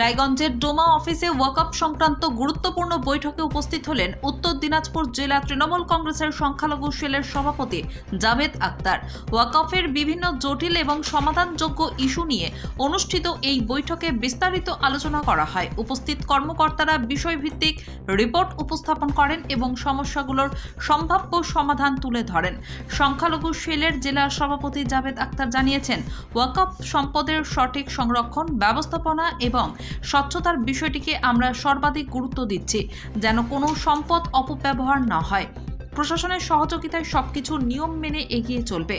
রায়গঞ্জের ডোমা অফিসে ওয়াকআপ সংক্রান্ত গুরুত্বপূর্ণ বৈঠকে উপস্থিত হলেন উত্তর দিনাজপুর জেলা তৃণমূল কংগ্রেসের সংখ্যালঘু সেলের সভাপতি জাভেদ আক্তার ওয়াকফের বিভিন্ন জটিল এবং সমাধানযোগ্য ইস্যু নিয়ে অনুষ্ঠিত এই বৈঠকে বিস্তারিত আলোচনা করা হয়। উপস্থিত কর্মকর্তারা বিষয়ভিত্তিক রিপোর্ট উপস্থাপন করেন এবং সমস্যাগুলোর সম্ভাব্য সমাধান তুলে ধরেন। সংখ্যালঘু সেলের জেলা সভাপতি জাভেদ আক্তার জানিয়েছেন ওয়াকফ সম্পদের সঠিক সংরক্ষণ, ব্যবস্থাপনা এবং স্বচ্ছতার বিষয়টিকে আমরা সর্বাধিক গুরুত্ব দিচ্ছি, যেন কোনো সম্পদ অপব্যবহার না হয়। প্রশাসনের সহযোগিতায় সবকিছু নিয়ম মেনে এগিয়ে চলবে।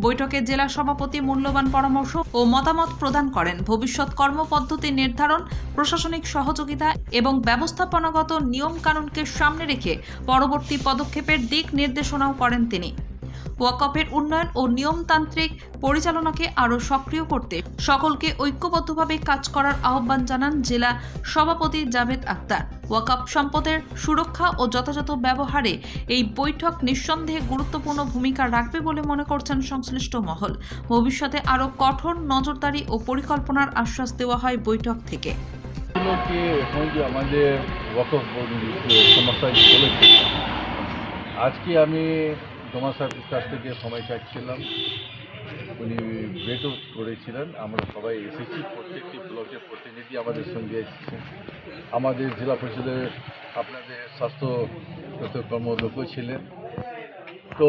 বৈঠকে জেলা সভাপতি মূল্যবান পরামর্শ ও মতামত প্রদান করেন ভবিষ্যৎ কর্মপদ্ধতি নির্ধারণ, প্রশাসনিক সহযোগিতা এবং ব্যবস্থাপনাগত নিয়মকানুনকে সামনে রেখে পরবর্তী পদক্ষেপের দিক নির্দেশনাও করেন তিনি। ওয়াকফের উন্নয়ন ও নিয়মতান্ত্রিক পরিচালনাকে আরও সক্রিয় করতে সকলকে ঐক্যবদ্ধভাবে কাজ করার আহ্বান জানান জেলা সভাপতি জাভেদ আক্তার ওয়াকফ সম্পদের সুরক্ষা ও যথাযথ ব্যবহারে এই বৈঠক নিঃসন্দেহে গুরুত্বপূর্ণ ভূমিকা রাখবে বলে মনে করছেন সংশ্লিষ্ট মহল। ভবিষ্যতে আরও কঠোর, নজরদারি ও পরিকল্পনার আশ্বাস দেওয়া হয় বৈঠক থেকে। আমাদের আজকে আমি জমা সাহেবের কাছ থেকে সময় চাচ্ছিলাম উনি ভেটও করেছিলেন। আমরা সবাই এসেছি, প্রত্যেকটি ব্লকের প্রতিনিধি আমাদের সঙ্গে এসেছেন। আমাদের জেলা পরিষদের আপনাদের স্বাস্থ্য কর্মদক্ষ ছিলেন। তো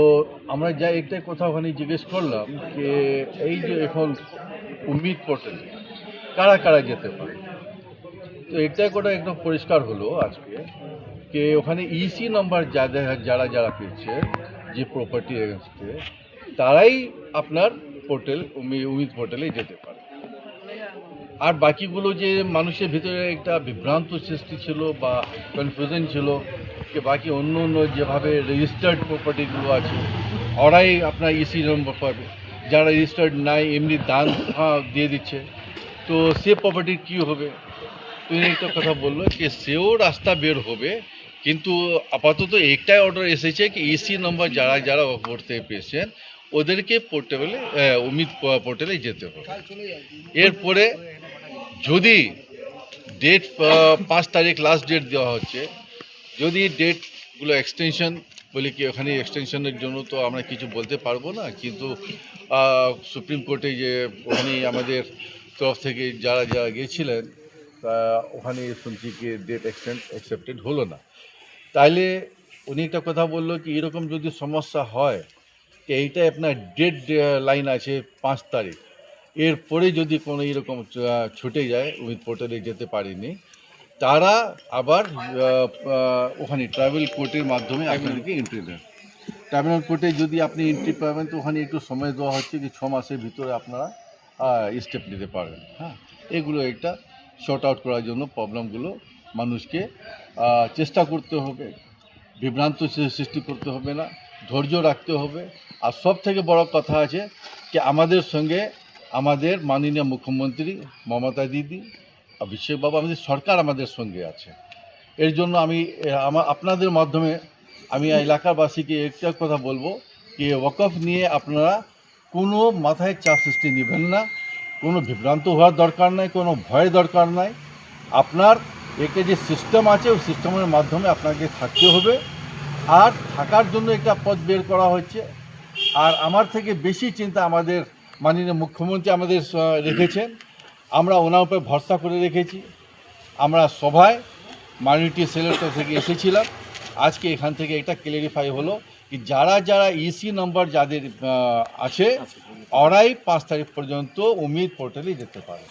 আমরা যা একটাই কথা ওখানে জিজ্ঞেস করলাম যে এই যে এখন উম্মিদ পোর্টাল কারা কারা যেতে পারে? তো এটা কথা একদম পরিষ্কার হলো আজকে। যে ওখানে ইসি নাম্বার যারা যারা যারা পেয়েছে, যে প্রপার্টি এগেনস্টে তারাই আপনার পোর্টাল উমিদ পোর্টালে যেতে পারে। আর বাকিগুলো যে মানুষের ভিতরে একটা বিভ্রান্ত সৃষ্টি ছিল বা কনফিউশন ছিল, যে বাকি অন্য অন্য যেভাবে রেজিস্টার্ড প্রপার্টিগুলো আছে, ওরাই আপনার ইসি নম্বর পাবে। যারা রেজিস্টার্ড নাই, এমনি দান দিয়ে দিচ্ছে। তো সে প্রপার্টির কী হবে? তুমি একটা কথা বলল যে সেও রাস্তা বের হবে কিন্তু আপাতত একটাই অর্ডার এসেছে কি ইসি নম্বর যারা যারা করতে পেয়েছেন ওদেরকে পোর্টেবলে অমিত পোর্টালে যেতে হবে। এরপরে যদি ডেট পাঁচ তারিখ লাস্ট ডেট দেওয়া হচ্ছে, যদি ডেটগুলো এক্সটেনশন বলে কি ওখানে এক্সটেনশনের জন্য তো আমরা কিছু বলতে পারব না, কিন্তু সুপ্রিম কোর্টে যে ওখানে আমাদের তরফ থেকে যারা যারা গিয়েছিলেন তা ওখানে শুনছি কি ডেট এক্সটেন্ড অ্যাকসেপ্টেড হলো না। তাইলে উনি একটা কথা বলল কি এরকম যদি সমস্যা হয় কি এইটা আপনার ডেট লাইন আছে পাঁচ তারিখ। এরপরে যদি কোনো এরকম ছুটে যায় উইথ পোর্টালে যেতে পারেনি তারা আবার ওখানে ট্রাভেল কোর্টের মাধ্যমে আপনাদেরকে এন্ট্রি দেন ট্রাভেল কোর্টে যদি আপনি এন্ট্রি পাবেন তো ওখানে একটু সময় দেওয়া হচ্ছে কি ছ মাসের ভিতরে আপনারা স্টেপ নিতে পারবেন। হ্যাঁ এগুলো একটা শর্ট আউট করার জন্য প্রবলেমগুলো মানুষকে চেষ্টা করতে হবে। বিভ্রান্ত সৃষ্টি করতে হবে না, ধৈর্য রাখতে হবে। আর সব থেকে বড় কথা আছে যে, আমাদের সঙ্গে আমাদের মাননীয় মুখ্যমন্ত্রী মমতা দিদি অভিষেক বাবু আমাদের সরকার আমাদের সঙ্গে আছে। এর জন্য আমি আমার আপনাদের মাধ্যমে আমি এলাকাবাসীকে একটা কথা বলব যে, ওয়াকফ নিয়ে আপনারা কোনো মাথায় চাপ সৃষ্টি নেবেন না। কোনো বিভ্রান্ত হওয়ার দরকার নাই, কোনো ভয়ের দরকার নাই। আপনার একে যে সিস্টেম আছে ওই সিস্টেমের মাধ্যমে আপনাকে থাকতে হবে। আর থাকার জন্য একটা পথ বের করা হচ্ছে আর আমার থেকে বেশি চিন্তা আমাদের মাননীয় মুখ্যমন্ত্রী আমাদের রেখেছেন। আমরা ওনার উপরে ভরসা করে রেখেছি। আমরা সভায় মাইনরিটি সেলের তরফ থেকে এসেছিলাম। আজকে এখান থেকে এটা ক্লিয়ারিফাই হলো কি যারা যারা ইসি নম্বর যাদের আছে ওরাই পাঁচ তারিখ পর্যন্ত উমিদ পোর্টালে যেতে পারে।